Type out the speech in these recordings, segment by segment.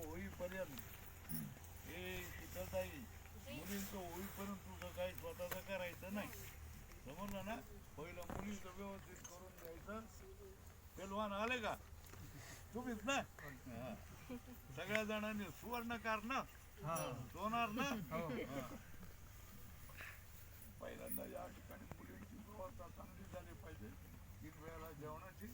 होईपर्यंत हे शीतलताई मुलींचं होईपर्यंत तुझं काही स्वतःचं करायचं नाही. समजलं ना? पहिलं मुलींचं व्यवस्थित करून द्यायचं पेलवान आले का? तुम्हीच ना? हा. सगळ्या जणांनी सुवर्णकार ना सोनार ना? हा. पहिल्यांदा या ठिकाणी मुलींची व्यवस्था चांगली झाली पाहिजे. तीन वेळेला जेवणाची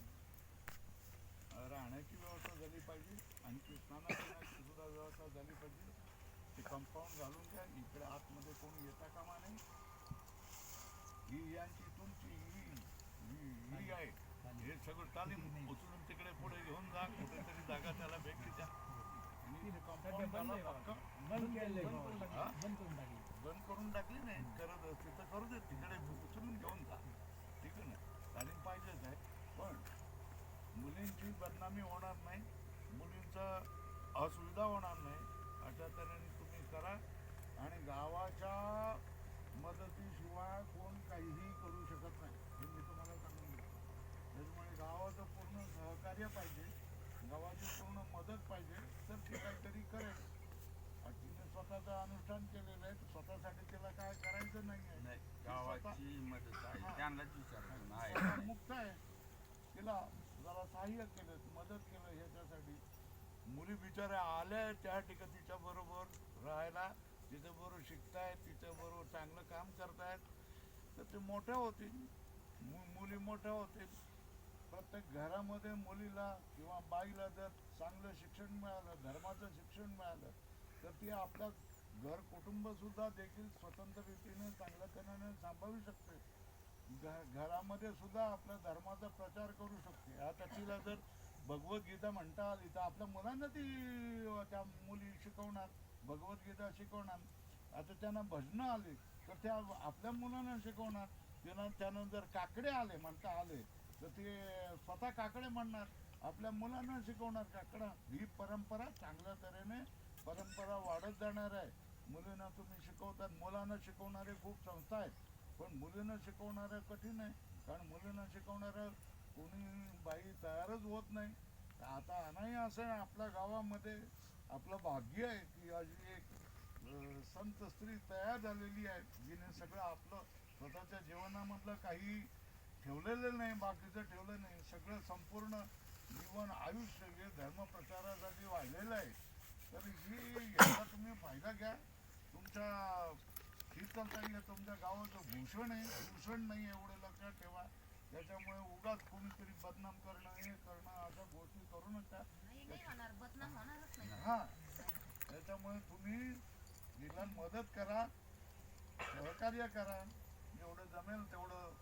राहण्याची व्यवस्था झाली पाहिजे. स्नानाची सुद्धा व्यवस्था झाली पाहिजे ते कंपाऊंड घालून द्या इकडे आतमध्ये कोणी येता कामा नाही ही यांची तुमची ही ही- ही आहे. हे सगळं तालीम उचलून तिकडे पुढे घेऊन जा कुठेतरी जागा त्याला भेटली द्या. आणि? बंद करून टाकली नाही. करत असते तर करू दे. तिकडे उचलून घेऊन जा. ठीक आहे ना? तालीम पाहिजेच आहे. पण मुलींची बदनामी होणार नाही. असुविधा होणार नाही. अशा तऱ्हेने तुम्ही करा आणि गावाच्या मदतीशिवाय कोण काहीही करू शकत नाही. हे मी तुम्हाला सांगून देतो. त्याच्यामुळे गावाचं पूर्ण सहकार्य पाहिजे. गावाची पूर्ण मदत पाहिजे. तर ती काहीतरी करेल. तिने स्वतःचं अनुष्ठान केलेलं आहे. स्वतःसाठी तिला काय करायचं नाही आहे. नाही गावाची मदत आहे. त्यांनाच मुक्त आहे. तिला जरा सहाय्य केलं मदत केलं ह्याच्यासाठी. मुली बिचाऱ्या आल्या त्या ठिकाणी तिच्या बरोबर राहायला. तिच्या बरोबर शिकतायत तिच्याबरोबर चांगलं काम करतायत. तर ते मोठ्या होतील. मु- मुली मोठ्या होतील. प्रत्येक घरामध्ये मुलीला किंवा बाईला जर चांगलं शिक्षण मिळालं धर्माचं शिक्षण मिळालं तर ती आपलं घर कुटुंबसुद्धा देखील स्वतंत्र रीतीने चांगल्या तऱ्हेने सांभाळू शकते. घ- घरामध्ये सुद्धा आपल्या धर्माचा प्रचार करू शकते. आता तिला जर भगवद्गीता म्हणता आली तर आपल्या मुलांना ती त्या मुली शिकवणार भगवद्गीता शिकवणार. आता त्यांना भजनं आली तर त्या आपल्या मुलांना शिकवणार. त्यांना त्यानं जर काकडे आले म्हणता आले तर ते स्वतः काकडे म्हणणार. आपल्या मुलांना शिकवणार काकडा. ही परंपरा चांगल्या तऱ्हेने परंपरा वाढत जाणार आहे. मुलींना तुम्ही शिकवतात मुलांना शिकवणारे खूप संस्था आहेत. पण मुलींना शिकवणारं कठीण आहे कारण मुलींना शिकवणारं कोणी बाई तयारच होत नाही. आता नाही असं आपल्या गावामध्ये आपलं भाग्य आहे की अशी एक संत स्त्री तयार झालेली आहे जिने सगळं आपलं स्वतःच्या जीवनामधलं काही ठेवलेलं नाही बाकीचं ठेवलं नाही सगळं संपूर्ण जीवन आयुष्य हे धर्मप्रचारासाठी वाहिलेलं आहे. तर ही याचा तुम्ही फायदा घ्या. तुमच्या शीतलताई हे तुमच्या गावाचं भूषण आहे. भूषण नाही एवढं लक्षात ठेवा. त्याच्यामुळे उगाच कोणीतरी बदनाम करणं हे करणं अशा गोष्टी करू नका हा. त्याच्यामुळे तुम्ही तिला मदत करा सहकार्य करा. जेवढं जमेल तेवढं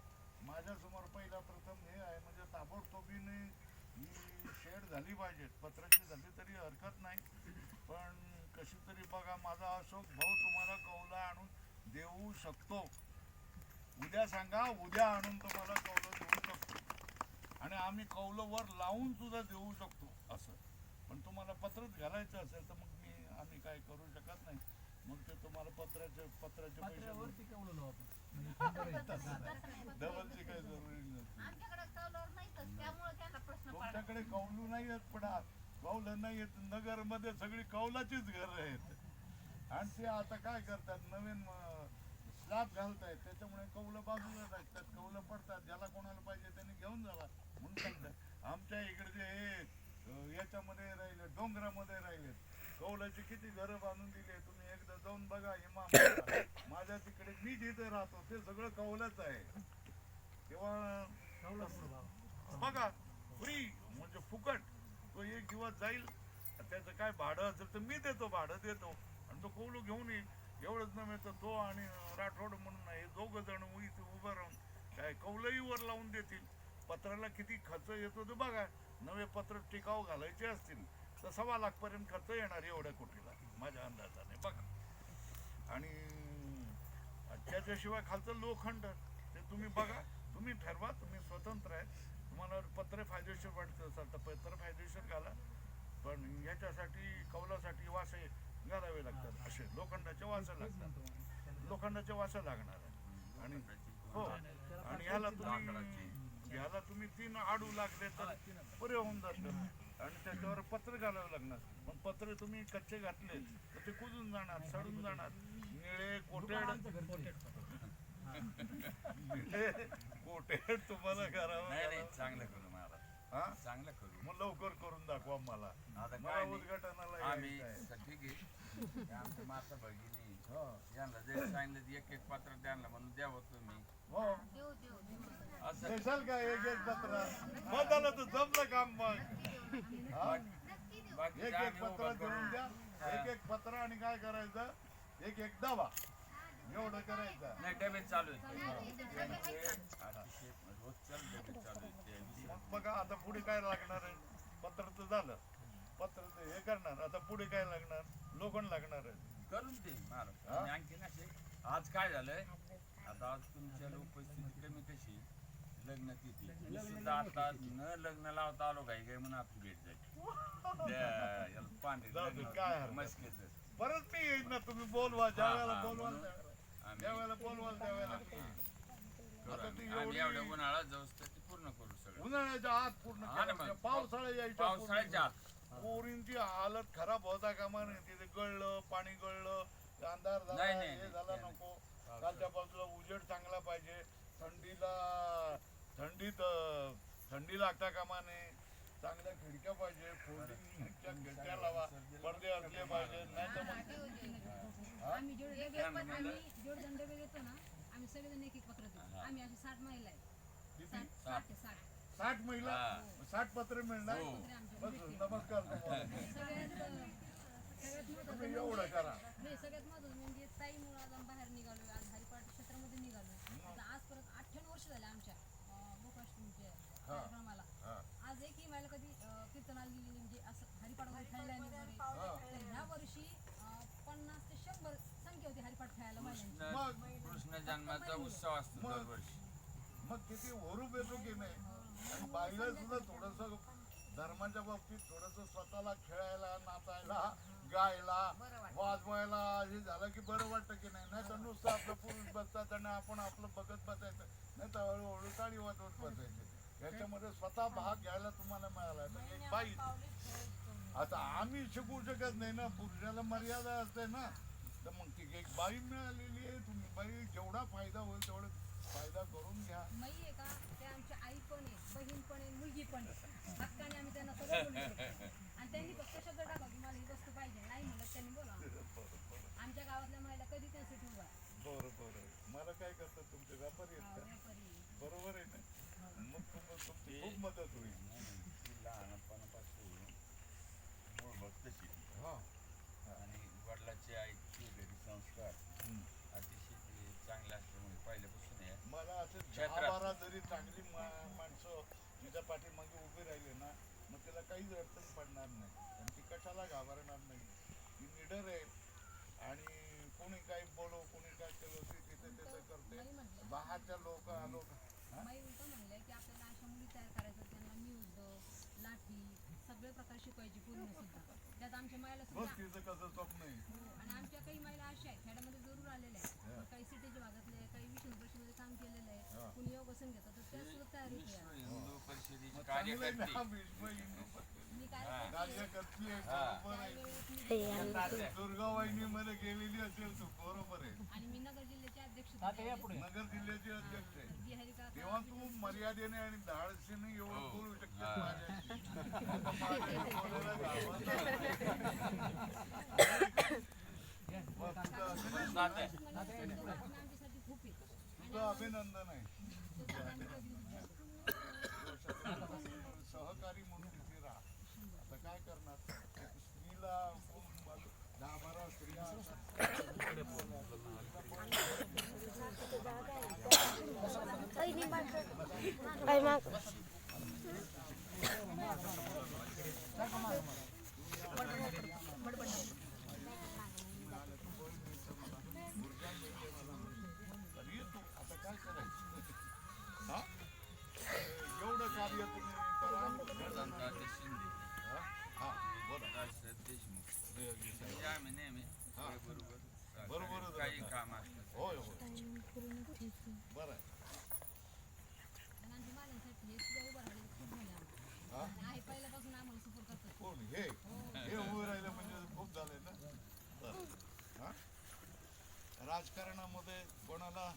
माझ्यासमोर पहिला प्रथम हे आहे. म्हणजे ताबडतोबीने ही शेड झाली पाहिजे. पत्राची झाली तरी हरकत नाही. पण कशी तरी बघा माझा अशोक भाऊ तुम्हाला कौला आणून देऊ शकतो. उद्या सांगा उद्या आणून तुम्हाला कौलं आणि आम्ही कौलं वर लावून सुद्धा देऊ शकतो असं. पण तुम्हाला पत्रच घालायचं असेल तर मग मी आम्ही काय करू शकत नाही. मग ते तुम्हाला पत्राचे पत्राचे पैसे डबलची काही जरुरी नाही. तुमच्याकडे कौलू नाही आहेत पण कौलं नाही आहेत नगरमध्ये सगळी कौलाचीच घर आहेत. आणि ते आता काय करतात नवीन स्लॅब घालतायत त्याच्यामुळे कौलं बाजूला टाकतात कौलं पडतात ज्याला कोणाला पाहिजे त्यांनी घेऊन जावा. म्हणून सांगतात. आमच्या इकडचे हे याच्यामध्ये राहिले डोंगरामध्ये राहिले. कौलाची किती घरं बांधून दिली तुम्ही एकदा जाऊन बघा इमाम माझ्या तिकडे मी जिथे राहतो ते सगळं कौलच आहे. तेव्हा. बघा फ्री म्हणजे फुकट. तो एक दिवस जाईल त्याचं काय भाडं असेल तर मी देतो भाडं देतो. आणि तो कौलू घेऊन येईल. एवढंच नव्हे तर तो आणि राठोड म्हणून आहे दोघ जण उभं राहून काय कौलही वर लावून देतील. पत्राला किती खर्च येतो तो बघा. नवे पत्र टिकाऊ घालायचे असतील तर सव्वा लाख पर्यंत खर्च येणार एवढ्या कोटीला माझ्या अंदाजाने. बघा. आणि त्याच्याशिवाय खालचं लोखंड ते तुम्ही बघा. तुम्ही ठरवा तुम्ही स्वतंत्र आहे. तुम्हाला पत्र फायदेशीर वाटत असाल तर पत्र फायदेशीर घाला. पण ह्याच्यासाठी कौलासाठी वासे घालावे लागतात. असे लोखंडाचे वासे लागतात. लोखंडाचे वासे लागणार आहे आणि हो. आणि ह्याला तुम्ही ह्याला तुम्ही तीन आडू लागले तर पुरे होऊन जातात आणि त्याच्यावर पत्र घालावं लागणार. पण पत्र तुम्ही कच्चे घातले तर ते कुजून जाणार सडून जाणार. निळे कोटेड कोटेड तुम्हाला करावं. चांगलं करू महाराज. हा? चांगलं करू. मग लवकर करून दाखवा मला. आता मला उद्घाटनाला आम्ही ठीक आहे. आमच्या माता भगिनी. हा. यांना जर सांगितलं एक एक पात्र त्यांना म्हणून द्यावं तुम्ही. देशाल का एक एक पत्र मग झालं तर जमलं काम मग एक एक पत्र देऊन द्या एक एक पत्र आणि काय करायचं एक एक डबा एवढं करायचं नाही डबे चालू मग बघा आता पुढे काय लागणार? आहे पत्र तर झालं. पत्र तर हे करणार. आता पुढे काय लागणार? लोखंड लागणार आहे करून दे महाराज आज काय झालंय? आता तुमच्या परिस्थिती कमी कशी? लग्न तिथी मी सुद्धा आता न लग्न लावता आलो काही काही म्हणून आपली भेट झाली? त्या याला पांढरे काय मस्केचं. परत मी येईन ना तुम्ही बोलवा ज्या वेळेला बोलवाल ज्या वेळेला बोलवाल त्यावेळेला मी येईन. करू आता आम्ही. ती आम्ही एवढी- एवढ्या उन्हाळा जाऊस तर ते पूर्ण करू सगळं. उन्हाळ्याच्या आत पूर्ण. पावसाळ्या पावसाळ्याच्या. आत. पोरींची हालत खराब होता कामा नाही तिथे गळलं पाणी गळलं अंधार झाला हे नाही. झाला नको. कालच्या बाजूला उजेड चांगला पाहिजे. थंडीला थंडीत थंडी लागता कामा नये. चांगल्या खिडक्या पाहिजे. फोल्डिंगच्या खिडक्या लावा. पडदे असले पाहिजे. नाही तर मग देऊ देऊ आम्ही जेवढे डबे त्यांना आम्ही म्हणलं- जेवढे जण डबे देतो ना. आम्ही सगळेजण एक एक पत्र देतो. आम्ही असे साठ महिला साठ साठ. आहे साठ. साठ महिला. साठ पत्र मिळणार? हो. बस. नमस्कार तुम्हाला. एवढं करा. नाही सगळ्यात महत्वाचं म्हणजे आज आम्ही बाहेर निघालो आज हरिपाठ क्षेत्रामध्ये निघालो आता आज परत अठ्ठ्याण्णव वर्ष झाले आमच्या. अं, गोकुळाष्टमीच्या कार्यक्रमाला. हा. आज एकही महिला कधी अं, कीर्तनाला गेलेली म्हणजे असं हरिपाठ वगैरे खेळल्या नाही वगैरे तर ह्या वर्षी पन्नास ते शंभर संख्या होती हरिपाठ खेळायला महिलांची. मग कृष्ण जन्माचा उत्सव असतो मग. दरवर्षी. मग किती हुरूप येतो की नाही आणि बाईला सुद्धा थोडस धर्माच्या बाबतीत थोडस स्वतःला खेळायला नाचायला गायला. वाजवायला हे झालं की बरं वाटतं की नाही. नाही तर नुसतं आपलं पुरुष बसतात आणि आपण आपलं बघत बसायचं. नाही तर हळूहळू टाळी वाजवत बसायचे. याच्यामध्ये स्वतः भाग घ्यायला तुम्हाला मिळाला तर एक बाई आता आम्ही शिकू शकत नाही ना. पुरुषाला मर्यादा असते ना. तर मग ती एक बाई मिळालेली आहे. तुम्ही बाई जेवढा फायदा होईल तेवढा फायदा करून घ्या. मई आहे का? ते आमची आई पण आहे बहीण पण आहे मुलगी पण आहे. हक्काने आम्ही त्यांना सगळं बोलू शकतो. आणि त्यांनी फक्त शब्द टाका की मला ही वस्तू पाहिजे. नाही म्हणलं त्यांनी बोला. आमच्या गावातल्या महिला कधी त्यासाठी उभा आहे. बरं बरं. मला काय करतात तुमचे व्यापारी आहेत का? व्यापारी आहे. बरोबर आहे ना? मग तुम्हाला तुमची खूप मदत होईल नाही, नाही, ती लहानपणापासून मूळ भक्त शिकली हा आणि वडिलाचे आईचे घरी संस्कार हम्म. अतिशय ते चांगले असल्यामुळे पहिल्यापासून आहे मला असं दहा क्षेत्रात. बारा जरी चांगली मा- माणसं तिच्या पाठीमागे उभी राहिली ना मग तिला काहीच अडचण पडणार नाही. आणि ती कशाला घाबरणार नाही? ती निडर आहे. आणि कोणी काही बोलो कोणी काय केलं ती तिथे तिथे करते. बाहेरच्या लोक उलट म्हणलंय की आपल्याला अशा मुली तयार करायचं त्यांना म्युझ लाठी सगळे प्रकार शिकवायची पूर्ण सुद्धा. त्यात आमच्या महिला सुद्धा. तिचं कसं स्वप्न आहे? हो, आणि आमच्या काही महिला अशा आहेत खेड्यामध्ये जरूर आलेल्या आहेत पण काही सिटीच्या भागातले आहे, काही परिषदेमध्ये काम केलेलं. आहे. कुणी योगासन घेतात तर त्या सुद्धा तयार. हिंदू परिषदेचे कार्यकर्ते. मी काय. करते, दुर्गावाहिनी मध्ये गेलेली असेल तू बरोबर आहे. आणि मी नगर जिल्ह्याचे अध्यक्ष नगर जिल्ह्याचे अध्यक्ष आहे. तेव्हा तू मर्यादेने आणि धाडसीने एवढं हो. बोलू शकते हा. माझ्याशी. तुझं अभिनंदन आहे सहकारी म्हणून इथे राहा. आता काय करणार? एक स्त्रीला कोण बघ- दहा बारा स्त्रिया असतात. काय मग? हे उभं राहिलं म्हणजे खूप झालंय ना हा? राजकारणामध्ये कोणाला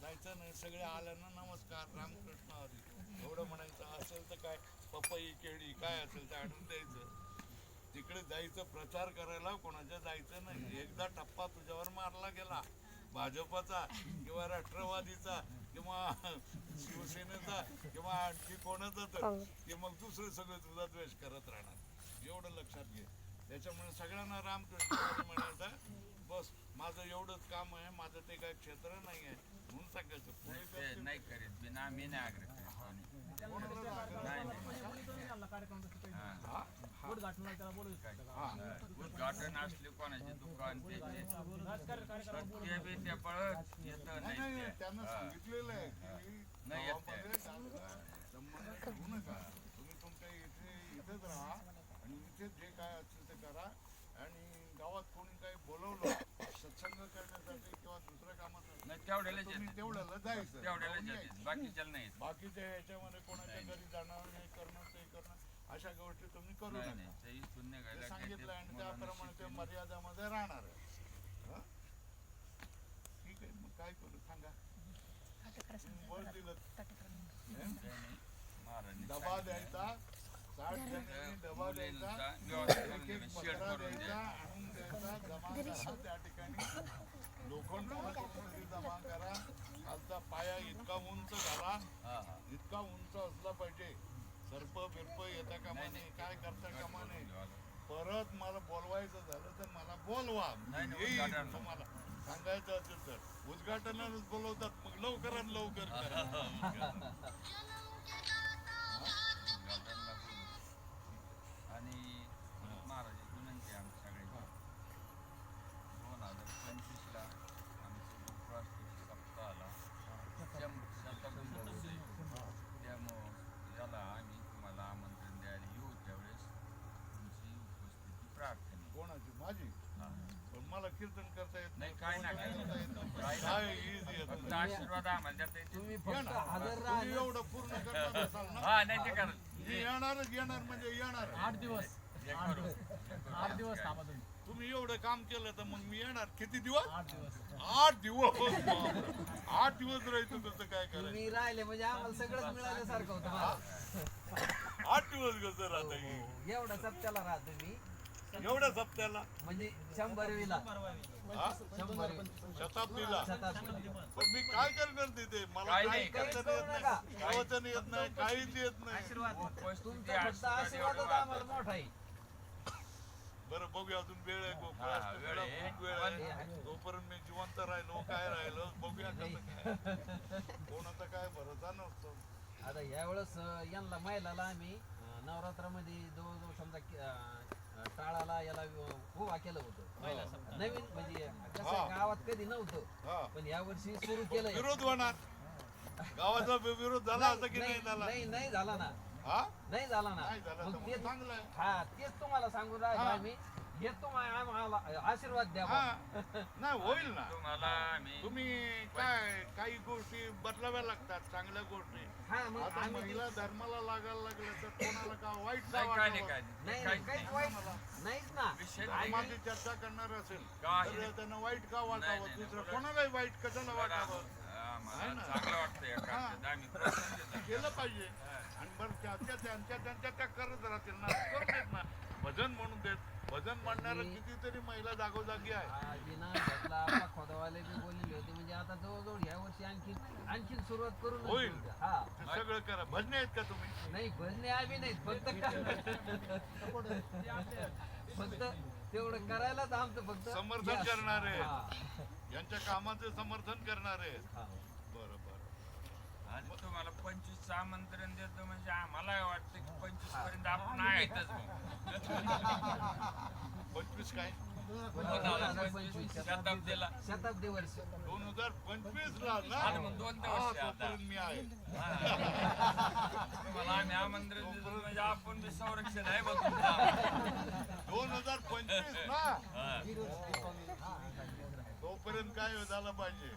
जायचं नाही सगळे आल्यानं नमस्कार रामकृष्ण हरी एवढं म्हणायचं असेल तर काय पपई केळी काय असेल ते आणून द्यायचं. तिकडे जायचं प्रचार करायला कोणाच्या जायचं नाही. एकदा टप्पा तुझ्यावर मारला गेला. भाजपचा किंवा राष्ट्रवादीचा किंवा शिवसेनेचा किंवा आणखी कोणाचा तर की मग दुसरं सगळं तुझा द्वेष करत राहणार. एवढं लक्षात घे. त्याच्यामुळे सगळ्यांना रामकृष्ण म्हणायचं बस माझं एवढंच काम आहे माझं ते काही क्षेत्र नाही आहे म्हणून सांगायचं पुढे नाही करीत नाही आग्रह कोणी. कोणाला जागा नाही नाही म्हणजे कोणी तो नाही आणला कार्यक्रम तसं काही हा. हा? उद्घाटनाला त्याला बोलवत काय? होतं हा. उद्घाटन असले कोणाचे दुकान ते ते. बी पळत येत नाही नाही नाही ते. त्यांना हा. सांगितलेलं आहे की नाही येत ते. गावामध्ये जागा संबंध ठेवू नका तुम्ही तुमच्या इथे इथेच राहा आणि इथे जे काय असेल ते करा आणि गावात कोणी काही बोलवलं सत्संग करण्यासाठी किंवा दुसऱ्या कामासाठी. नाही तेवढ्यालाच तुम्ही येते तेवढ्याला जायचं. तेवढ्यालाच जाऊन येते यायचं. बाकीच्याला नाही येत. बाकीच्या ह्याच्यामध्ये कोणाच्या घरी जाणं हे करणं ते करणं अशा गोष्टी तुम्ही करू नाही नका. नाही. ते इथून ते निघायला काय ते सांगितलं आणि मुलांना त्याप्रमाणे ते शिकवून- मर्यादामध्ये राहणार आहे. हं? ठीक आहे मग काय करू? सांगा. तुम्ही बळ दिलं. हं? नाही. महाराजांनी सांगितलं. द्यायचा साठ जणांनी डबा द्यायचा मुलींचा एक करून द्या त्या ठिकाणी लोखंड जमा करा खालचा पाया इतका उंच घाला इतका उंच असला पाहिजे सर्प बिरप येता कामा नये काय करता कामा नये परत मला बोलवायचं झालं तर मला बोलवा तुम्हाला सांगायचं असेल तर उद्घाटनालाच बोलवतात मग लवकरात लवकर करा कीर्तन करता येत नाही काय नाही काय येत फक्त. आशीर्वाद आम्हाला देता येते तुम्ही या फक्त ना. हजर तुम्ही राहा एवढं पूर्ण करणार असाल ना? हा नाही ते करा. मी येणारच येणार म्हणजे येणार. आठ दिवस. हे करू. हे. आठ दिवस थांबा तुम्ही. तुम्ही एवढं काम केलं तर मग मी येणार. किती दिवस? आठ दिवस. आठ दिवस. बापरे. आठ दिवस राहायचं कसं काय करायचं? तुम्ही राहिले म्हणजे आम्हाला सगळंच मिळाल्यासारखं होतं. आठ दिवस कसं राहता येईल एवढा सप्त्याला राहा तुम्ही. एवढ्या सप्त्याला म्हणजे शंभरवीला. हा? शंभर शताब्दीला. शताब्दी पण मी काय करणार तिथे? मला काही काही नाही, करता काहीच येत नाही. प्रवचन येत नाही काहीच येत नाही. तुमचा फक्त आशीर्वादच एवढं आम्हाला. मोठा आहे. बरं बघूया अजून वेळ आहे हा, गोकुळाष्टमीला वेळ आहे. खूप वेळ आहे. तोपर्यंत मी जिवंत राहिलो काय राहिलो बघूया कसं काय. कोणाचा काय भरोसा नसतो. आता यावेळेस यांना महिलाला आम्ही अं, नवरात्रामध्ये जवळजवळ समजा की, अं, टाळाला याला उभा केलं होतं. नवीन म्हणजे कसं हा. गावात कधी नव्हतं हा. पण यावर्षी सुरू केलंय. विरोध होणार. गावाचा वि- विरोध झाला असं की नाही नाही झाला? नाही नाही झाला ना. हा? नाही झाला ना. नाही झाला तर मग मग तेच चांगलं आहे. हा तेच तुम्हाला सांगून राहिलो हा. आम्ही. आम्हाला आशीर्वाद द्या हा. नाही होईल ना तुम्हाला आम्ही तुम्ही काय काही गोष्टी बदलाव्या लागतात चांगल्या गोष्टी हा मग आता आम्ही महिला धर्माला लागायला लागलं तर कोणाला का वाईट का नाही काय नाही? काय नाही नाही नाही, काहीच काहीच नाही. वाईट नाहीच ना विषय धर्माची चर्चा करणार असेल काही तर नाही. त्यांना वाईट का नाही, वाटावं नाही, दुसरं नाही. कोणालाही वाईट कशाला वाटावं आहे ना? चांगलं वाटतं या कार्यात. आम्ही प्रोत्साहन देतो. केलं पाहिजे आणि बरं त्याच्या त्यांच्या त्यांच्या त्या करत राहतील ना करू देत ना भजन म्हणून देत भजन म्हणणारं कितीतरी महिला जागोजागी आहे खोदवाले बी बोललेले होते म्हणजे आता जवळजवळ या वर्षी आणखी आणखी सुरुवात करून होईल. हा ते सगळं करा भजने आहेत का तुम्ही नाही भजने आम्ही नाहीत फक्त फक्त तेवढं करायलाच आमचं फक्त समर्थन. करणारे. हा. यांच्या कामाचे समर्थन करणारे आहेत. हा. बरं बरं आणि तुम्हाला पंचवीस आमंत्रण देतो म्हणजे आम्हाला वाटतं की पंचवीसपर्यंत आपण आहेतच पंचवीस काय? दोन हजार पंचवीस शताब्दीला. शताब्दी वर्ष. दोन हजार पंचवीस ला ना? आणि मग दोन वर्ष मी आहे. तुम्हाला आम्ही आमंत्रण देतो म्हणजे आपण बी संरक्षण आहे बघ. दोन हजार पंचवीस ना. तोपर्यंत काय झालं पाहिजे?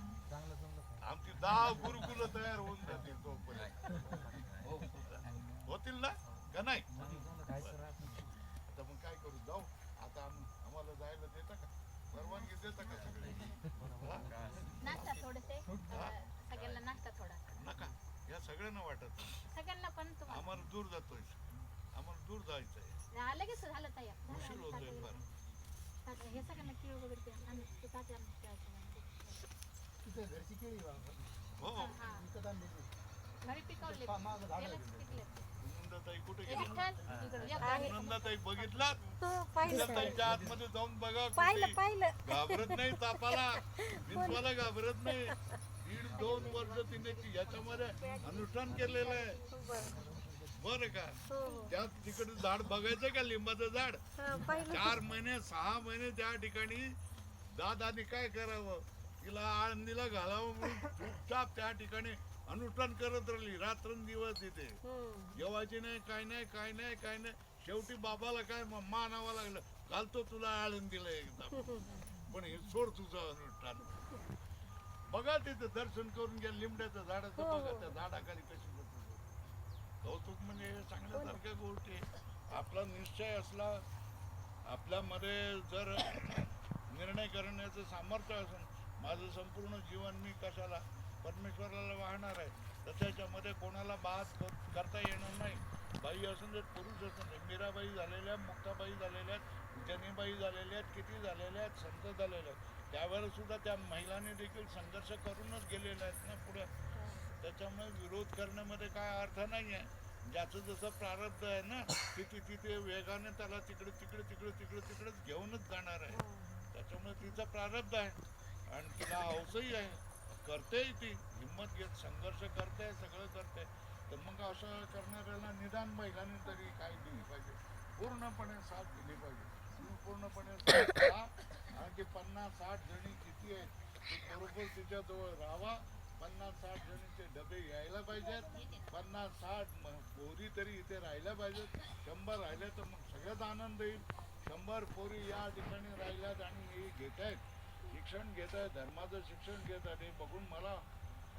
आमची दहा गुरुकुल तयार होऊन जातील तोपर्यंत. होतील ना? का नाही? तर मग काय करू? जाऊ. आता आम्हाला जायला देता का? परवानगी देता का सगळे? थोडेसे. सगळ्यांना नाश्ता थोडा. नका. या सगळ्यांना वाटत सगळ्यांना पण आम्हाला दूर जातोय. आम्हाला दूर जायचंय. आलं की झालं तयार. उशीर होतोय फार हे सगळ्यांना किळ वगैरे तिथे घरची केळी. हो हा विकत आणलेली. घरी पिकवले. पिकले नंदाताई कुठे हे. गेली. नंदाताई बघितला? हो नंदाताईच्या आतमध्ये जाऊन बघा पाहिलं कुठे. पाहिलं घाबरत नाही तापाला. विंचवाला घाबरत नाही. दीड दोन वर्ष तिने ती याच्यामध्ये अनुष्ठान केलेलं आहे. बरं का? हो हो. त्यात तिकडे झाड बघायचं का? लिंबाचं झाड? हा, पाहिलं. चार महिने सहा महिने त्या ठिकाणी दादानी काय करावं? तिला आळंदीला घालावं म्हणून चुपचाप त्या ठिकाणी अनुष्ठान करत राहिली रात्रंदिवस तिथे. जेवायची नाही काय नाही काय नाही काय नाही शेवटी बाबाला काय मानावं लागलं घालतो तुला आळंदीला एकदा पण हे सोड तुझं अनुष्ठान बघा तिथं दर्शन करून घ्या लिंबड्याचं झाडाचं हो, बघा हो. त्या झाडाखाली कशी. कौतुक म्हणजे हे सांगण्यासारख्या गोष्टी. आपला निश्चय असला आपल्यामध्ये जर निर्णय करण्याचं सामर्थ्य असेल माझं संपूर्ण जीवन मी कशाला परमेश्वराला वाहणार आहे? तर त्याच्यामध्ये कोणाला बाद कर- करता येणार नाही. बाई असून दे पुरुष असून दे मीराबाई झालेल्या मुक्ताबाई झालेल्या जनीबाई झालेल्या आहेत किती झालेल्या आहेत संत झालेल्या आहेत. त्यावेळेस सुद्धा त्या महिलांनी देखील संघर्ष करूनच गेलेल्या आहेत ना पुढे? त्याच्यामुळे विरोध करण्यामध्ये काय अर्थ नाही आहे. ज्याचं जसं प्रारब्ध आहे ना तिथे तिथे वेगाने त्याला तिकडे तिकडे तिकडे तिकडे तिकडेच घेऊनच जाणार आहे. त्याच्यामुळे तिचं प्रारब्ध आहे. आणि तिला हौसही आहे. करतेही ती. हिंमत घेत संघर्ष करते सगळं करते तर मग असं करणाऱ्याला निदान महिलांनी तरी काय दिली पाहिजे? पूर्णपणे साथ दिली पाहिजे. तुम्ही पूर्णपणे साथ आणि ते पन्नास साठ जणी किती आहेत ते बरोबर तिच्याजवळ राहावा. पन्नास साठ जणीचे डबे यायला पाहिजेत. पन्नास साठ पोरी तरी इथे राहिल्या पाहिजेत. शंभर राहिले तर मग सगळ्यात आनंद येईल. शंभर पोरी या ठिकाणी राहिल्यात आणि हे घेत आहेत शिक्षण घेत आहे धर्माचं शिक्षण घेत आहे. बघून मला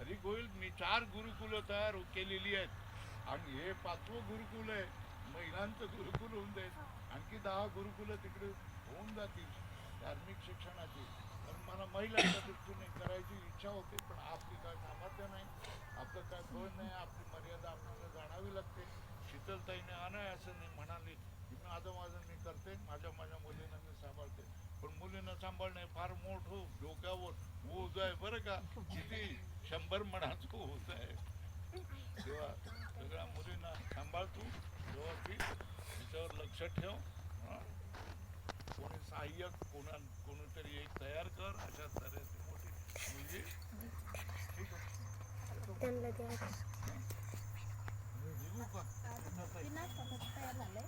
अधिक होईल. मी चार गुरुकुलं तयार केलेली आहेत. आणि हे पाचवं गुरुकुल आहे. महिलांचं गुरुकुल होऊन जाईल. आणखी दहा गुरुकुलं तिकडे होऊन जातील धार्मिक शिक्षणाची. तर मला महिलांच्या दृष्टीने करायची इच्छा होते पण आपली काय सामर्थ्य नाही आपलं काय बळ नाही आपली मर्यादा आपल्याला जाणावी लागते. शीतलताईने नाही म्हणाली की माझं माझं मी करते माझ्या माझ्या मुलींना मी सांभाळते पण मुलींना सांभाळणे फार मोठं डोक्यावर ओझ आहे बरं का. किती शंभर मणाचं ओझ आहे. तेव्हा सगळ्या मुलींना सांभाळ तू व्यवस्थित तिच्यावर लक्ष ठेव. हं? कोणी सहाय्यक कोणा कोणीतरी एक तयार कर. अशा तऱ्हेची मोठी मुलगी ठीक आहे. निघू का? झालंय.